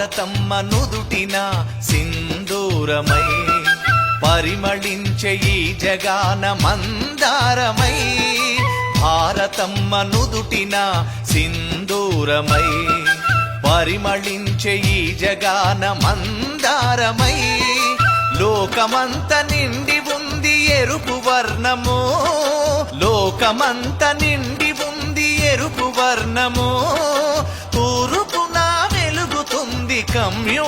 నుదుటిన సింధూరమై పరిమళించే ఈ జగాన మందారమై భారతమ్మ నుదుటిన సింధూరమై పరిమళించే ఈ జగాన మందారమై లోకమంత నిండి ఉంది ఎరుపు వర్ణము. లోకమంత నిండి ఉంది ఎరుపు వర్ణము. கம்யோ